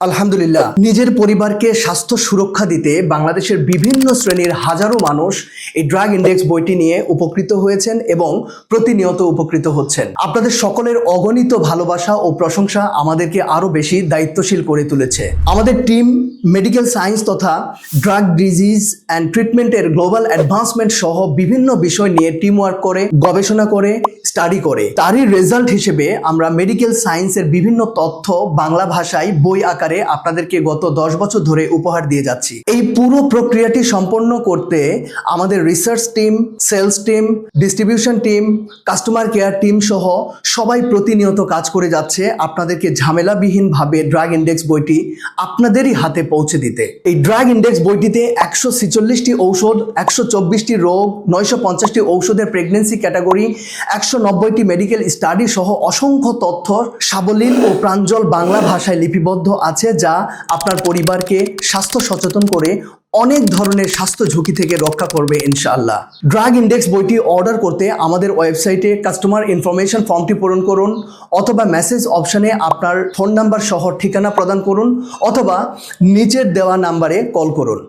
আলহামদুলিল্লাহ, নিজের পরিবারকে স্বাস্থ্য সুরক্ষা দিতে বাংলাদেশের বিভিন্ন শ্রেণির হাজারো মানুষ এই ড্রাগ ইন্ডেক্স বইটি নিয়ে উপকৃত হয়েছেন এবং প্রতিনিয়ত উপকৃত হচ্ছেন। আপনাদের সকলের অগণিত ভালোবাসা ও প্রশংসা আমাদেরকে আরও বেশি দায়িত্বশীল করে তুলেছে। আমাদের টিম মেডিকেল সায়েন্স তথা ড্রাগ ডিজিজ অ্যান্ড ট্রিটমেন্টের গ্লোবাল অ্যাডভান্সমেন্ট সহ বিভিন্ন বিষয় নিয়ে টিম ওয়ার্ক করে, গবেষণা করে, স্টাডি করে। তারই রেজাল্ট হিসেবে আমরা মেডিকেল সায়েন্সের বিভিন্ন তথ্য বাংলা ভাষায় বই আকারে আপনাদেরকে গত দশ বছর ধরে উপহার দিয়ে যাচ্ছি। এই পুরো প্রক্রিয়াটি সম্পন্ন করতে আমাদের research team sales team distribution team customer care team সহ সবাই প্রতিনিয়ত কাজ করে যাচ্ছে আপনাদেরকে ঝামেলাবিহীনভাবে ড্রাগ ইন্ডেক্স বইটি আপনাদেরই হাতে পৌঁছে দিতে। এই ড্রাগ ইন্ডেক্স বইটিতে একশো ছিচল্লিশটি ঔষধ, একশো চব্বিশটি রোগ, নয়শো পঞ্চাশটি ঔষধের প্রেগনেন্সি ক্যাটাগরি একশো নব্বইটি মেডিকেল স্টাডি সহ অসংখ্য তথ্য সাবলীল ও প্রাঞ্জল বাংলা ভাষায় লিপিবদ্ধ আছে যা আপনার পরিবারকে স্বাস্থ্য সচেতন করে অনেক ধরনের স্বাস্থ্য ঝুঁকি থেকে রক্ষা করবে, ইনশাআল্লাহ। ড্রাগ ইন্ডেক্স বইটি অর্ডার করতে আমাদের ওয়েবসাইটে কাস্টমার ইনফরমেশন ফর্মটি পূরণ করুন অথবা মেসেজ অপশানে আপনার ফোন নাম্বার সহ ঠিকানা প্রদান করুন অথবা নিচের দেওয়া নাম্বারে কল করুন।